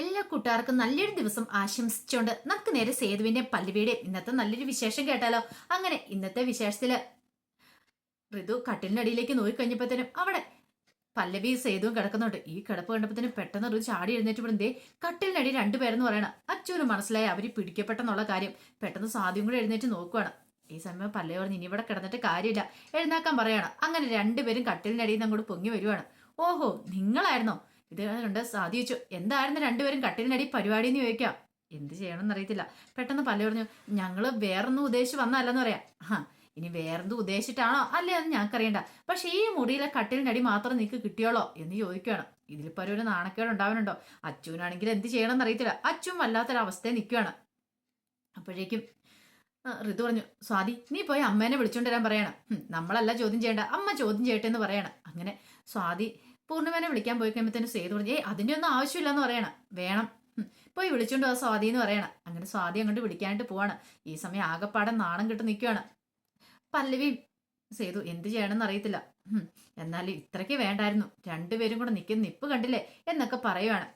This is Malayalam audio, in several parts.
എല്ലാ കൂട്ടുകാർക്കും നല്ലൊരു ദിവസം ആശംസിച്ചുകൊണ്ട് നമുക്ക് നേരെ സേതുവിന്റെ പല്ലുവിയുടെ ഇന്നത്തെ നല്ലൊരു വിശേഷം കേട്ടാലോ? അങ്ങനെ ഇന്നത്തെ വിശേഷത്തിൽ ഋതു കട്ടിലിനടിയിലേക്ക് നോക്കിക്കഴിഞ്ഞപ്പോഴത്തേനും അവിടെ പല്ലവി സേതുവും കിടക്കുന്നുണ്ട്. ഈ കിടപ്പ് കണ്ടപ്പോഴത്തേനും പെട്ടെന്ന് ഋതു ചാടി എഴുന്നേറ്റ് വിടുന്നേ കട്ടിലിനടി രണ്ടുപേരെന്ന് പറയണം. അച്ഛനും മനസ്സിലായി അവർ പിടിക്കപ്പെട്ടെന്നുള്ള കാര്യം. പെട്ടെന്ന് സാധ്യം കൂടെ എഴുന്നേറ്റ് നോക്കുവാണ്. ഈ സമയം പല്ലവി പറഞ്ഞ് ഇനി ഇവിടെ കിടന്നിട്ട് കാര്യമില്ല. എഴുന്നേക്കാൻ പറയാണ്. അങ്ങനെ രണ്ടുപേരും കട്ടിലിനടിയിൽ നിന്ന് അങ്ങോട്ട് പൊങ്ങി വരുവാണ്. ഓഹോ നിങ്ങളായിരുന്നോ? ഇത് സാധിച്ചു. എന്തായിരുന്നു രണ്ടുപേരും കട്ടിലിനടി പരിപാടി എന്ന് ചോദിക്കാം. എന്ത് ചെയ്യണമെന്ന് അറിയത്തില്ല. പെട്ടെന്ന് പല പറഞ്ഞു ഞങ്ങൾ വേറൊന്നും ഉദ്ദേശിച്ച് വന്നല്ലെന്ന് പറയാം. ആ ഇനി വേറെന്ത് ഉദ്ദേശിച്ചിട്ടാണോ? അല്ലേ എന്ന് ഞങ്ങൾക്കറിയണ്ട. പക്ഷെ ഈ മുറിയിലെ കട്ടിലിനടി മാത്രം നിനക്ക് കിട്ടിയോളോ? എന്ന് ചോദിക്കുകയാണ് ഇതിലിപ്പോ ഒരു നാണക്കേട് ഉണ്ടാവാനുണ്ടോ? അച്ചുവിനാണെങ്കിൽ എന്ത് ചെയ്യണമെന്ന് അറിയത്തില്ല. അച്ചും വല്ലാത്തൊരവസ്ഥയിൽ നിൽക്കുകയാണ് അപ്പോഴേക്കും ഋതു പറഞ്ഞു സ്വാതി നീ പോയി അമ്മേനെ വിളിച്ചോണ്ട് വരാൻ പറയണം. നമ്മളല്ല ചോദ്യം ചെയ്യേണ്ട. അമ്മ ചോദ്യം ചെയ്യട്ടെ എന്ന് പറയണം. അങ്ങനെ സ്വാതി പൂർണിമനെ വിളിക്കാൻ പോയി കഴിയുമ്പോഴത്തേനും സേതു പറഞ്ഞു ഏയ് അതിന്റെ ഒന്നും ആവശ്യമില്ലെന്ന് പറയണം. വേണം. പോയി വിളിച്ചുകൊണ്ട് ആ സ്വാതി എന്ന് പറയണം. അങ്ങനെ സ്വാതി അങ്ങോട്ട് വിളിക്കാനായിട്ട് പോവാണ്. ഈ സമയം ആകെപ്പാടെ നാണം കിട്ട് നിൽക്കുകയാണ് പല്ലവി സേതു എന്ത് ചെയ്യണമെന്ന് അറിയത്തില്ല. എന്നാൽ ഇത്രയ്ക്ക് വേണ്ടായിരുന്നു. രണ്ടുപേരും കൂടെ നിൽക്കുന്ന നിപ്പ് കണ്ടില്ലേ? എന്നൊക്കെ പറയുവാണ്.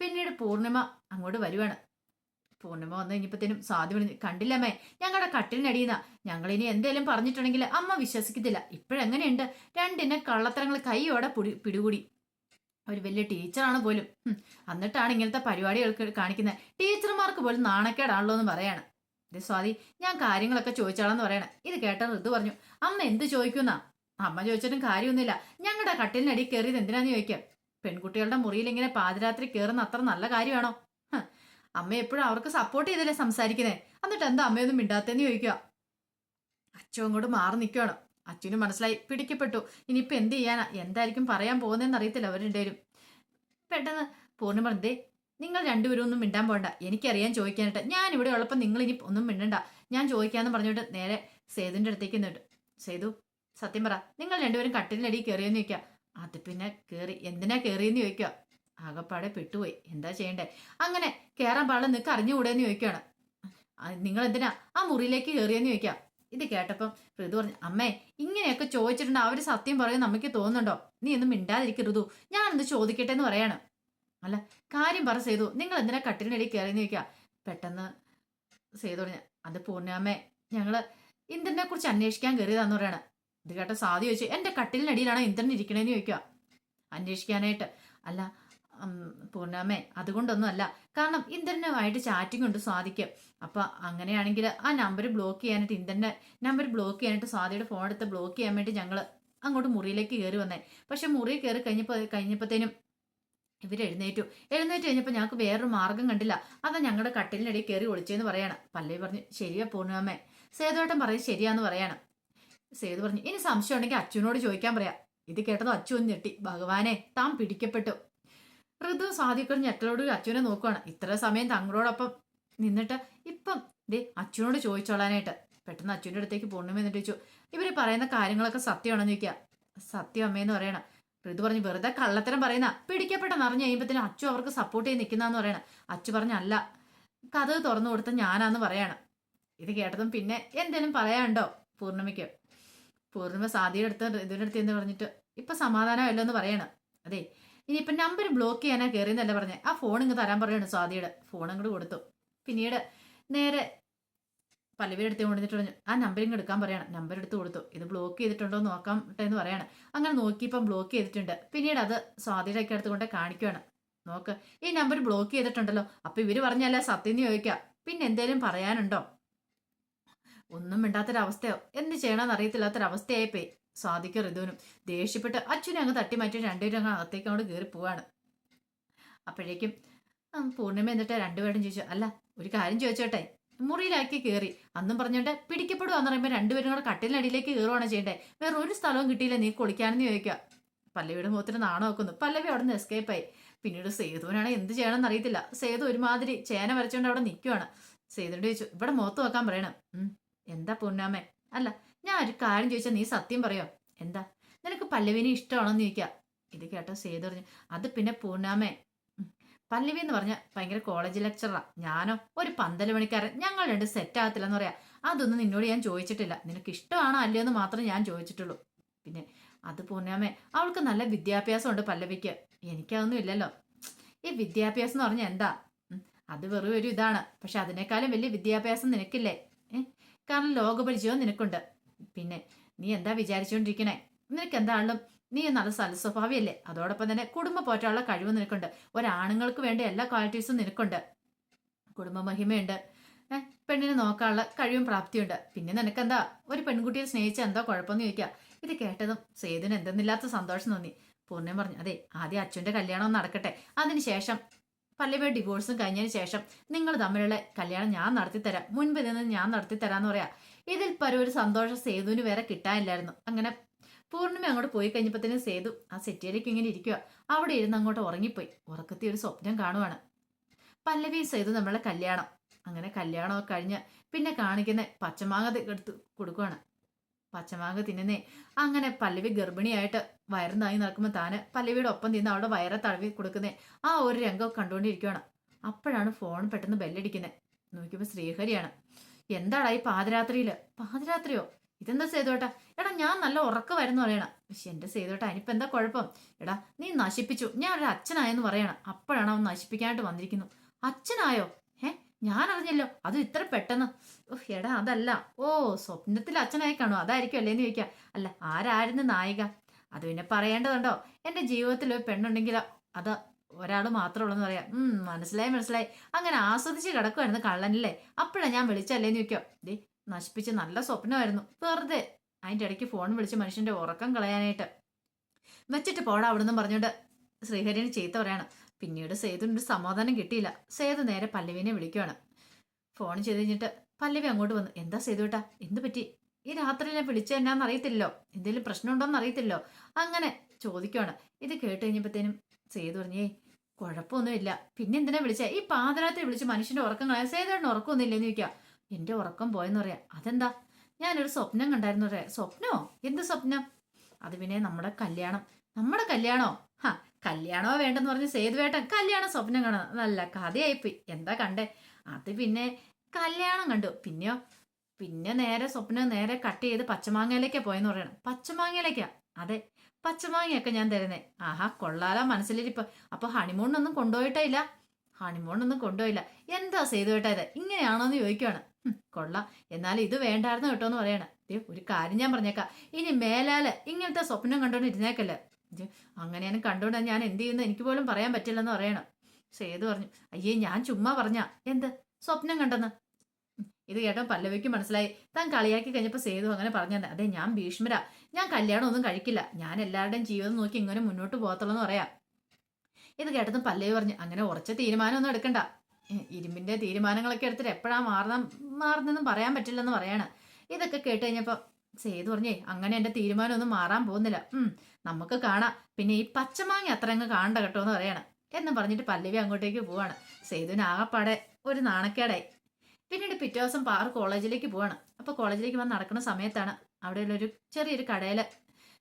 പിന്നീട് പൂർണിമ അങ്ങോട്ട് വരുവാണ്. പൂർണിമ വന്നു കഴിഞ്ഞപ്പോഴത്തേനും സ്വാതി പറഞ്ഞു കണ്ടില്ലമ്മേ ഞങ്ങളുടെ കട്ടിലിനടിയുന്ന. ഞങ്ങൾ ഇനി എന്തേലും പറഞ്ഞിട്ടുണ്ടെങ്കിൽ അമ്മ വിശ്വസിക്കത്തില്ല. ഇപ്പോഴെങ്ങനെയുണ്ട്? രണ്ടിനെ കള്ളത്തരങ്ങൾ കൈയോടെ പിടി പിടികൂടി. ഒരു വലിയ ടീച്ചറാണ് പോലും. എന്നിട്ടാണ് ഇങ്ങനത്തെ പരിപാടികൾ കാണിക്കുന്നത്. ടീച്ചർമാർക്ക് പോലും നാണക്കേടാണല്ലോ എന്ന് പറയാണ്. ഇത് സ്വാതി ഞാൻ കാര്യങ്ങളൊക്കെ ചോദിച്ചാളെന്ന് പറയണേ. ഇത് കേട്ട ഋതു പറഞ്ഞു അമ്മ എന്ത് ചോദിക്കുന്ന? അമ്മ ചോദിച്ചിട്ടും കാര്യമൊന്നുമില്ല. ഞങ്ങളുടെ കട്ടിലിനടി കയറിയത് എന്തിനാന്ന് ചോദിക്കാം? പെൺകുട്ടികളുടെ മുറിയിൽ ഇങ്ങനെ പാതിരാത്രി കയറുന്ന അത്ര നല്ല കാര്യമാണോ? അമ്മ എപ്പോഴും അവർക്ക് സപ്പോർട്ട് ചെയ്തല്ലേ സംസാരിക്കുന്നേ. എന്നിട്ട് എന്താ അമ്മയൊന്നും മിണ്ടാത്തേന്ന് ചോദിക്കുക. അച്ഛൻ അങ്ങോട്ട് മാറി നിൽക്കുകയാണ്. അച്ഛന് മനസ്സിലായി പിടിക്കപ്പെട്ടു. ഇനിയിപ്പോൾ എന്ത് ചെയ്യാനാ? എന്തായിരിക്കും പറയാൻ പോകുന്നതെന്ന് അറിയത്തില്ല അവരുണ്ടേരും പെട്ടെന്ന് പൂർണിമ ദേ നിങ്ങൾ രണ്ടുപേരും ഒന്നും മിണ്ടാൻ പോകണ്ട എനിക്കറിയാൻ ചോദിക്കാനായിട്ട്. ഞാൻ ഇവിടെ ഉള്ളപ്പോൾ നിങ്ങൾ ഇനി ഒന്നും മിണ്ടണ്ട. ഞാൻ ചോദിക്കാന്ന് പറഞ്ഞിട്ട് നേരെ സേതുവിന്റെ അടുത്തേക്ക് നിന്നിട്ട്. സേതു സത്യം പറ. നിങ്ങൾ രണ്ടുപേരും കട്ടിലടി കയറിയെന്ന് ചോദിക്കുക അത് പിന്നെ കയറി എന്തിനാ കയറിയെന്ന് ചോദിക്കുക ആകപ്പാടെ പെട്ടുപോയി. എന്താ ചെയ്യണ്ടേ? അങ്ങനെ കയറാൻ പാടില്ല നിനക്ക് അറിഞ്ഞുകൂടെയെന്ന് ചോദിക്കുകയാണ് നിങ്ങൾ എന്തിനാ ആ മുറിയിലേക്ക് കയറിയെന്ന് ചോദിക്കാം. ഇത് കേട്ടപ്പം ഋതു പറഞ്ഞു അമ്മേ ഇങ്ങനെയൊക്കെ ചോദിച്ചിട്ടുണ്ട്. അവർ സത്യം പറയും നമുക്ക് തോന്നുന്നുണ്ടോ? നീ ഒന്നും മിണ്ടാതിരിക്കും ഋതു. ഞാനൊന്ന് ചോദിക്കട്ടെ എന്ന് പറയാണ്. അല്ല കാര്യം പറ സേതു. നിങ്ങൾ എന്തിനാ കട്ടിലിനടി കയറിയെന്ന് ചോദിക്കാം പെട്ടെന്ന് സേതു പറഞ്ഞു അത് പൂർണാമ്മേ ഞങ്ങൾ ഇന്ദ്രനെ കുറിച്ച് അന്വേഷിക്കാൻ കയറിയതാന്ന് പറയാണ്. ഇത് കേട്ട സാധി ചോദിച്ചു എന്റെ കട്ടിലിനടിയിലാണ് ഇന്ദ്രൻ ഇരിക്കണേന്ന് ചോദിക്കുക. അന്വേഷിക്കാനായിട്ട്. അല്ല ഉം, അതുകൊണ്ടൊന്നുമല്ല. കാരണം ഇന്ദ്രനുമായിട്ട് ചാറ്റിംഗ് ഉണ്ട് സാധിക്കും അപ്പൊ അങ്ങനെയാണെങ്കിൽ ആ നമ്പർ ബ്ലോക്ക് ചെയ്യാനായിട്ട് ഇന്ദ്രന്റെ നമ്പർ ബ്ലോക്ക് ചെയ്യാനായിട്ട് സ്വാതിയുടെ ഫോൺ എടുത്ത് ബ്ലോക്ക് ചെയ്യാൻ വേണ്ടി ഞങ്ങൾ അങ്ങോട്ട് മുറിയിലേക്ക് കയറി വന്നേ. പക്ഷെ മുറി കയറി കഴിഞ്ഞപ്പോൾ കഴിഞ്ഞപ്പോഴത്തേനും ഇവർ എഴുന്നേറ്റു. എഴുന്നേറ്റ് കഴിഞ്ഞപ്പോൾ ഞങ്ങൾക്ക് വേറൊരു മാർഗം കണ്ടില്ല. അതാ ഞങ്ങളുടെ കട്ടിലിനിടയിൽ കയറി ഒളിച്ചെന്ന് പറയാണ്. പല്ലവി പറഞ്ഞു ശരിയാ പൂർണമേ. സേതുവേട്ടൻ പറയും ശരിയാന്ന് പറയാണ്. സേതു പറഞ്ഞു ഇനി സംശയം ഉണ്ടെങ്കിൽ അച്ഛനോട് ചോദിക്കാൻ പറയാം. ഇത് കേട്ടതോ അച്ഛൻ ഞെട്ടി. ഭഗവാനെ താൻ പിടിക്കപ്പെട്ടു. ഋതു സാധിക്കൊരു ഞെട്ടലോട് അച്ഛനെ നോക്കുവാണ്. ഇത്ര സമയം തങ്ങളോടൊപ്പം നിന്നിട്ട് ഇപ്പം ദേ അച്ഛനോട് ചോദിച്ചോളാനായിട്ട് പെട്ടെന്ന് അച്ഛന്റെ അടുത്തേക്ക് പൂർണിമ എന്നിട്ട് ചോദിച്ചു ഇവർ പറയുന്ന കാര്യങ്ങളൊക്കെ സത്യമാണെന്ന് ചോദിക്കുക സത്യം അമ്മയെന്ന് പറയണം. ഋതു പറഞ്ഞു വെറുതെ കള്ളത്തരം പറയുന്ന പിടിക്കപ്പെട്ടെന്ന് അറിഞ്ഞു കഴിയുമ്പോഴത്തേനും അച്ചു അവർക്ക് സപ്പോർട്ട് ചെയ്ത് നിൽക്കുന്നതെന്ന് പറയണം. അച്ചു പറഞ്ഞല്ല കഥ തുറന്നു കൊടുത്ത ഞാനാന്ന് പറയാണ്. ഇത് കേട്ടതും പിന്നെ എന്തേലും പറയാനുണ്ടോ പൂർണിമയ്ക്ക്? പൂർണിമ സാദിയുടെ അടുത്ത് ഋതുവിന്റെ എന്ന് പറഞ്ഞിട്ട് ഇപ്പൊ സമാധാനമല്ലോ എന്ന് പറയണം. അതെ ഇനിയിപ്പൊ നമ്പർ ബ്ലോക്ക് ചെയ്യാനാ കയറിയെന്നല്ല പറഞ്ഞേ. ആ ഫോൺ ഇങ്ങ് തരാൻ പറയാണ് സ്വാതിയുടെ. ഫോൺ അങ്ങോട്ട് കൊടുത്തു. പിന്നീട് നേരെ പല്ലവിയുടെ അടുത്ത് കൊണ്ടിട്ട് പറഞ്ഞു ആ നമ്പർ ഇങ്ങ് എടുക്കാൻ പറയണം. നമ്പർ എടുത്ത് കൊടുത്തു. ഇത് ബ്ലോക്ക് ചെയ്തിട്ടുണ്ടോ നോക്കാം എന്ന് പറയണം. അങ്ങനെ നോക്കിയപ്പം ബ്ലോക്ക് ചെയ്തിട്ടുണ്ട്. പിന്നീട് അത് സ്വാതിയുടെ ഒക്കെ അടുത്ത് കൊണ്ട് കാണിക്കുവാണ്. നോക്ക് ഈ നമ്പർ ബ്ലോക്ക് ചെയ്തിട്ടുണ്ടല്ലോ. അപ്പം ഇവർ പറഞ്ഞല്ല സത്യം ചോദിക്കാം. പിന്നെ എന്തേലും പറയാനുണ്ടോ? ഒന്നും മിണ്ടാത്തൊരവസ്ഥയോ? എന്ത് ചെയ്യണമെന്ന് അറിയത്തില്ലാത്തൊരവസ്ഥയായിപ്പോയി. സ്വാതിക്ക് ഋതുവിനും ദേഷ്യപ്പെട്ട് അച്ഛനെ അങ്ങ് തട്ടി മാറ്റി രണ്ടുപേരും അങ്ങ് അകത്തേക്ക് അങ്ങോട്ട് കയറി പോവാണ്. അപ്പോഴേക്കും പൂർണിമ എന്നിട്ട് രണ്ടുപേരും ചോദിച്ചു അല്ല ഒരു കാര്യം ചോദിച്ചോട്ടെ. മുറിയിലാക്കി കയറി അന്നും പറഞ്ഞോണ്ട് പിടിക്കപ്പെടുവാന്ന് പറയുമ്പോൾ രണ്ടുപേരും കൂടെ കട്ടിലിനടിയിലേക്ക് കയറുവാണ് ചെയ്യണ്ടേ. വേറെ ഒരു സ്ഥലവും കിട്ടിയില്ല. നീ കുളിക്കാനെന്ന് ചോദിക്കുക പല്ലവിയുടെ മുഖത്തിന് നാണം നോക്കുന്നു പല്ലവി അവിടെ നിന്ന് എസ്കേപ്പ് ആയി. പിന്നീട് സേതുവിനാണ് എന്ത് ചെയ്യണമെന്ന് അറിയത്തില്ല. സേതു ഒരുമാതിരി ചേന വരച്ചോണ്ട് അവിടെ നിൽക്കുവാണ് സേതുവിന്റെ ചോദിച്ചു ഇവിടെ മുഖത്ത് നോക്കാൻ പറയണം. എന്താ പൂർണാമേ അല്ല ഞാൻ ഒരു കാര്യം ചോദിച്ചാൽ നീ സത്യം പറയോ? എന്താ? നിനക്ക് പല്ലവിനെ ഇഷ്ടമാണോ എന്ന് ചോദിക്കുക ഇത് കേട്ടോ സേതു പറഞ്ഞു. അത് പിന്നെ പൂർണാമേ പല്ലവി എന്ന് പറഞ്ഞ ഭയങ്കര കോളേജ് ലെക്ചറാ ഞാനോ? ഒരു പന്തൽ മണിക്കാരൻ ഞങ്ങൾ രണ്ട് സെറ്റ് ആകത്തില്ല എന്ന് പറയാം. അതൊന്നും നിന്നോട് ഞാൻ ചോദിച്ചിട്ടില്ല. നിനക്ക് ഇഷ്ടമാണോ അല്ലയോ എന്ന് മാത്രം ഞാൻ ചോദിച്ചിട്ടുള്ളൂ. പിന്നെ അത് പൂർണാമേ അവൾക്ക് നല്ല വിദ്യാഭ്യാസം ഉണ്ട് പല്ലവിക്ക്. എനിക്കതൊന്നും ഇല്ലല്ലോ. ഈ വിദ്യാഭ്യാസം എന്ന് പറഞ്ഞാൽ എന്താ? അത് വെറുതെ ഒരു ഇതാണ്. പക്ഷെ അതിനേക്കാളും വലിയ വിദ്യാഭ്യാസം നിനക്കില്ലേ? കാരണം ലോകപരിചയവും നിനക്കുണ്ട്. പിന്നെ നീ എന്താ വിചാരിച്ചുകൊണ്ടിരിക്കണേ നിനക്ക് എന്താണല്ലോ നീ നല്ല സൽസ്വഭാവിയല്ലേ. അതോടൊപ്പം തന്നെ കുടുംബ പോറ്റാനുള്ള കഴിവ് നിനക്കുണ്ട്. ഒരാണുങ്ങൾക്ക് വേണ്ട എല്ലാ ക്വാളിറ്റീസും നിനക്കുണ്ട്. കുടുംബ മഹിമയുണ്ട് പെണ്ണിനെ നോക്കാനുള്ള കഴിവും പ്രാപ്തിയുണ്ട്. പിന്നെ നിനക്കെന്താ? ഒരു പെൺകുട്ടിയെ സ്നേഹിച്ച എന്താ കുഴപ്പമെന്ന് ചോദിക്കുക ഇത് കേട്ടതും സേതുവിന് എന്തെന്നില്ലാത്ത സന്തോഷം തോന്നി. പൂർണം പറഞ്ഞു അതെ ആദ്യം അച്ഛന്റെ കല്യാണം നടക്കട്ടെ. അതിനുശേഷം പല്ലവിയുടെ ഡിവോഴ്സും കഴിഞ്ഞതിന് ശേഷം നിങ്ങൾ തമ്മിലുള്ള കല്യാണം ഞാൻ നടത്തിത്തരാം. മുൻപ് നിന്ന് ഞാൻ നടത്തിത്തരാന്ന് പറയാ. ഇതിൽ പരം ഒരു സന്തോഷം സേതുവിന് വേറെ കിട്ടാനില്ലായിരുന്നു. അങ്ങനെ പൂർണിമ അങ്ങോട്ട് പോയി കഴിഞ്ഞപ്പോഴത്തേനും സേതു ആ സെറ്റിയിലേക്ക് ഇങ്ങനെ ഇരിക്കുക അവിടെ ഇരുന്ന് അങ്ങോട്ട് ഉറങ്ങിപ്പോയി. ഉറക്കത്തി ഒരു സ്വപ്നം കാണുവാണ്. പല്ലവി സേതു നമ്മളെ കല്യാണം. അങ്ങനെ കല്യാണമൊക്കെ കഴിഞ്ഞ് പിന്നെ കാണിക്കുന്ന പച്ചമാങ്ങ എടുത്ത് കൊടുക്കുവാണ്. പച്ചമാങ്ങ തിന്നുന്നേ. അങ്ങനെ പല്ലവി ഗർഭിണിയായിട്ട് വയറുന്നായി നടക്കുമ്പോൾ താന് പല്ലവിയുടെ ഒപ്പം തിന്ന് അവിടെ വയറെ തഴവി കൊടുക്കുന്നേ. ആ ഒരു രംഗം കണ്ടുകൊണ്ടിരിക്കുകയാണ് അപ്പോഴാണ് ഫോൺ പെട്ടെന്ന് ബെല്ലടിക്കുന്നത് നോക്കിയപ്പോൾ ശ്രീഹരിയാണ്. എന്താടാ ഈ പാതിരാത്രിയിൽ പാതിരാത്രിയോ? ഇതെന്താ സേതുവേട്ടാ? എടാ ഞാൻ നല്ല ഉറക്കമായിരുന്നു പറയണം. പക്ഷെ എന്റെ സേതുവേട്ടാ അതിനിപ്പോ എന്താ കുഴപ്പം? എടാ നീ നശിപ്പിച്ചു. ഞാൻ ഒരു അച്ഛനായെന്ന് പറയണം. അപ്പോഴാണ് അവൻ നശിപ്പിക്കാനായിട്ട് വന്നിരിക്കുന്നു. അച്ഛനായോ? ഞാൻ അറിഞ്ഞല്ലോ അതും ഇത്ര പെട്ടെന്ന്. ഓഹ് എടാ അതല്ല. ഓ സ്വപ്നത്തിൽ അച്ഛനായി കാണും. അതായിരിക്കും അല്ലേന്ന് ചോദിക്കാം. അല്ല ആരായിരുന്നു നായിക? അത് പിന്നെ പറയേണ്ടതുണ്ടോ? എന്റെ ജീവിതത്തിൽ ഒരു പെണ്ണുണ്ടെങ്കിൽ അത് ഒരാൾ മാത്രമേ ഉള്ളൂ എന്ന് പറയാം മനസ്സിലായി മനസ്സിലായി. അങ്ങനെ ആസ്വദിച്ച് കിടക്കുമായിരുന്നു കള്ളനല്ലേ? അപ്പോഴാണ് ഞാൻ വിളിച്ചല്ലേന്ന് ചോദിക്കോ. ദേ നശിപ്പിച്ച് നല്ല സ്വപ്നമായിരുന്നു. വെറുതെ. അതിന്റെ ഇടയ്ക്ക് ഫോൺ വിളിച്ച് മനുഷ്യന്റെ ഉറക്കം കളയാനായിട്ട്. വെച്ചിട്ട് പോടാ അവിടുന്ന് പറഞ്ഞുകൊണ്ട് ശ്രീഹരിന് ചീത്ത പറയാണ്. പിന്നീട് സേതുണ്ട് സമാധാനം കിട്ടിയില്ല. സേതു നേരെ പല്ലവിനെ വിളിക്കുവാണ്. ഫോൺ ചെയ്ത് കഴിഞ്ഞിട്ട് പല്ലവി അങ്ങോട്ട് വന്നു. എന്താ സേതുവേട്ടാ എന്ത് പറ്റി? ഈ രാത്രി ഞാൻ വിളിച്ച എന്നാന്ന് അറിയത്തില്ലോ എന്തെങ്കിലും പ്രശ്നമുണ്ടോന്ന് അറിയത്തില്ലോ അങ്ങനെ ചോദിക്കുവാണ്. ഇത് കേട്ട് കഴിഞ്ഞപ്പോഴത്തേനും സേതു പറഞ്ഞേ കുഴപ്പമൊന്നുമില്ല. പിന്നെ എന്തിനാ വിളിച്ചേ? ഈ പാതിരാത്രി വിളിച്ച് മനുഷ്യന്റെ ഉറക്കം കളയാൻ സേതുവേട്ടന് ഉറക്കമൊന്നും ഇല്ലെന്ന് ചോദിക്കാം എന്റെ ഉറക്കം പോയെന്ന് പറയാം. അതെന്താ? ഞാനൊരു സ്വപ്നം കണ്ടായിരുന്നു പറയാം. സ്വപ്നമോ എന്ത് സ്വപ്നം? അത് പിന്നെ നമ്മുടെ കല്യാണം. നമ്മുടെ കല്യാണോ? ഹാ കല്യാണോ വേണ്ടെന്ന് പറഞ്ഞ് സേതുവേട്ടൻ കല്യാണം സ്വപ്നം കാണാം നല്ല കഥയായിപ്പോയി. എന്താ കണ്ടേ? അത് പിന്നെ കല്യാണം കണ്ടു. പിന്നെയോ? പിന്നെ നേരെ സ്വപ്നം നേരെ കട്ട് ചെയ്ത് പച്ചമാങ്ങയിലേക്കാ പോയെന്ന് പറയണം. പച്ചമാങ്ങയിലേക്കാ? അതെ പച്ചമാങ്ങയൊക്കെ ഞാൻ തരുന്നേ. ആഹാ കൊള്ളാലോ മനസ്സിലിരിപ്പ്. അപ്പൊ ഹണിമൂണിനൊന്നും കൊണ്ടുപോയിട്ടേ ഇല്ല ഹണിമൂണിനൊന്നും കൊണ്ടുപോയില്ല. എന്താ സേതുവേട്ടാ ഇത്? ഇങ്ങനെയാണോന്ന് ചോദിക്കുവാണ്. കൊള്ള. എന്നാലും ഇത് വേണ്ടായിരുന്നു കേട്ടോ എന്ന് പറയണം. ഒരു കാര്യം ഞാൻ പറഞ്ഞേക്കാം. ഇനി മേലാൽ ഇങ്ങനത്തെ സ്വപ്നം കണ്ടോണ്ട് ഇരുന്നേക്കല്ലേ. അങ്ങനെയാണ് കണ്ടുകൊണ്ട് ഞാൻ എന്ത് ചെയ്യുന്നു? എനിക്ക് പോലും പറയാൻ പറ്റില്ലെന്ന് പറയണം. സേതു പറഞ്ഞു? അയ്യേ ഞാൻ ചുമ്മാ പറഞ്ഞ. എന്ത്? സ്വപ്നം കണ്ടെന്ന്. ഇത് കേട്ടോ പല്ലവിക്ക് മനസ്സിലായി. താൻ കളിയാക്കി കഴിഞ്ഞപ്പോൾ സേതു അങ്ങനെ പറഞ്ഞത് അതെ ഞാൻ ഭീഷ്മരാ. ഞാൻ കല്യാണം ഒന്നും കഴിക്കില്ല. ഞാൻ എല്ലാവരുടെയും ജീവിതം നോക്കി ഇങ്ങനെ മുന്നോട്ട് പോകത്തുള്ളൂ എന്ന് പറയാം. ഇത് കേട്ടതും പല്ലവി പറഞ്ഞു അങ്ങനെ ഉറച്ച തീരുമാനമൊന്നും എടുക്കണ്ട. ഇരുമ്പിന്റെ തീരുമാനങ്ങളൊക്കെ എടുത്തിട്ട് എപ്പോഴാ മാറണം മാറുന്നെന്നും പറയാൻ പറ്റില്ലെന്ന് പറയാണ്. ഇതൊക്കെ കേട്ട് കഴിഞ്ഞപ്പോൾ സേതു പറഞ്ഞേ അങ്ങനെ എന്റെ തീരുമാനമൊന്നും മാറാൻ പോകുന്നില്ല. നമുക്ക് കാണാം. പിന്നെ ഈ പച്ചമാങ്ങ അത്ര അങ്ങ് കാണണ്ട കേട്ടോ എന്ന് പറയാണ്. എന്ന് പറഞ്ഞിട്ട് പല്ലവി അങ്ങോട്ടേക്ക് പോവാണ്. സേതുവിന് ആകപ്പാടെ ഒരു നാണക്കേടായി. പിന്നീട് പിറ്റേ ദിവസം പാറു കോളേജിലേക്ക് പോവാണ്. അപ്പൊ കോളേജിലേക്ക് വന്ന് നടക്കുന്ന സമയത്താണ് അവിടെയുള്ളൊരു ചെറിയൊരു കടയിൽ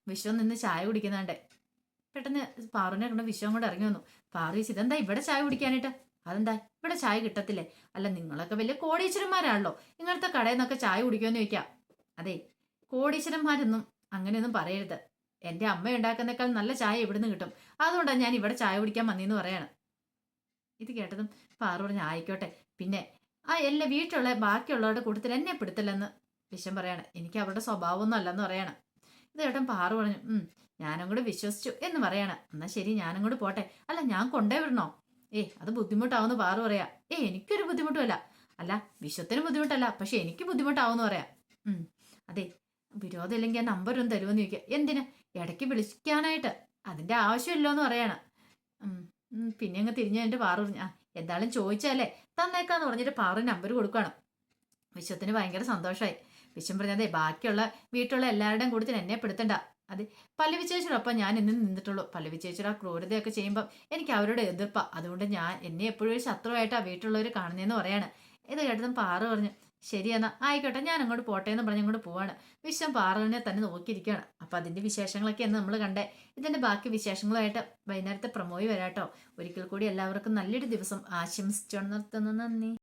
വിശ്വം നിന്ന് ചായ കുടിക്കുന്നുണ്ട്. പെട്ടെന്ന് പാറുവിനെ കണ്ട വിശ്വം കൂടെ ഇറങ്ങി വന്നു. പാറു ചോദിച്ചു ഇതെന്താ ഇവിടെ ചായ കുടിക്കാനായിട്ട്? അതെന്താ? ഇവിടെ ചായ കിട്ടത്തില്ലേ? അല്ല നിങ്ങളൊക്കെ വലിയ കോടീശ്വരന്മാരാണല്ലോ. ഇങ്ങനത്തെ കടയിൽ നിന്നൊക്കെ ചായ കുടിക്കുമെന്ന് ചോദിക്കാം. അതെ കോടീശ്വരന്മാരൊന്നും അങ്ങനെയൊന്നും പറയരുത്. എന്റെ അമ്മ ഉണ്ടാക്കുന്നേക്കാൾ നല്ല ചായ ഇവിടുന്ന് കിട്ടും. അതുകൊണ്ടാണ് ഞാൻ ഇവിടെ ചായ കുടിക്കാൻ വന്നീന്ന് പറയാണ്. ഇത് കേട്ടതും പാറു പറഞ്ഞു ആയിക്കോട്ടെ. പിന്നെ ആ എല്ലാ വീട്ടിലുള്ള ബാക്കിയുള്ളവരുടെ കൂട്ടത്തിൽ എന്നെ പിടുത്തില്ലെന്ന് വിഷം പറയാണ്. എനിക്ക് അവരുടെ സ്വഭാവമൊന്നും അല്ലെന്ന് പറയാണ്. ഇത് കേട്ടൻ പാറു പറഞ്ഞു ഉം ഞാനും കൂടെ വിശ്വസിച്ചു എന്ന് പറയാണ്. എന്നാ ശരി ഞാനും കൂടെ പോട്ടെ. അല്ല ഞാൻ കൊണ്ടേ വിടണോ? ഏ അത് ബുദ്ധിമുട്ടാവുമെന്ന് പാറു പറയാ. ഏ എനിക്കൊരു ബുദ്ധിമുട്ടുമല്ല. അല്ല വിശ്വത്തിന് ബുദ്ധിമുട്ടല്ല പക്ഷെ എനിക്ക് ബുദ്ധിമുട്ടാവുമെന്ന് പറയാം. ഉം അതെ വിരോധം ഇല്ലെങ്കിൽ ആ നമ്പർ ഒന്ന് തരുമെന്ന് ചോദിക്കുക എന്തിന്? ഇടയ്ക്ക് വിളിക്കാനായിട്ട്. അതിന്റെ ആവശ്യമില്ലോ എന്ന് പറയാണ് പിന്നെ അങ്ങ് തിരിഞ്ഞു എന്റെ പാറു പറഞ്ഞു എന്തായാലും ചോദിച്ചാലേ തന്നേക്കാന്ന് പറഞ്ഞിട്ട് പാറു നമ്പർ കൊടുക്കുകയാണ്. വിശ്വത്തിന് ഭയങ്കര സന്തോഷമായി വിശ്വം പറഞ്ഞതേ ബാക്കിയുള്ള വീട്ടിലുള്ള എല്ലാവരുടെയും കൂടുതൽ എന്നെ പെടുത്തണ്ട. അത് പല്ലവി ചേച്ചിയോടൊപ്പം ഞാൻ ഇന്ന് നിന്നിട്ടുള്ളൂ. പല്ലവി ചേച്ചിയുടെ ആ ക്രൂരതയൊക്കെ ചെയ്യുമ്പോൾ എനിക്ക് അവരുടെ എതിർപ്പാ. അതുകൊണ്ട് ഞാൻ എന്നെ എപ്പോഴും ഒരു ശത്രുവായിട്ടാ വീട്ടിലുള്ളവർ കാണുന്നതെന്ന് പറയാണ്. ഇത് കേട്ടതും പാറു പറഞ്ഞു ശരിയെന്നാ. ആയിക്കോട്ടെ ഞാൻ അങ്ങോട്ട് പോട്ടെ എന്ന് പറഞ്ഞ് അങ്ങോട്ട് പോവാണ്. വിശ്വം പാറലിനെ തന്നെ നോക്കിയിരിക്കുകയാണ്. അപ്പൊ അതിന്റെ എന്ന് നമ്മൾ കണ്ടേ. ഇതിന്റെ ബാക്കി വിശേഷങ്ങളുമായിട്ട് വൈകുന്നേരത്തെ പ്രമോയി വരാട്ടോ. ഒരിക്കൽ കൂടി എല്ലാവർക്കും നല്ലൊരു ദിവസം ആശംസിച്ചു നിർത്തുന്നു നന്ദി.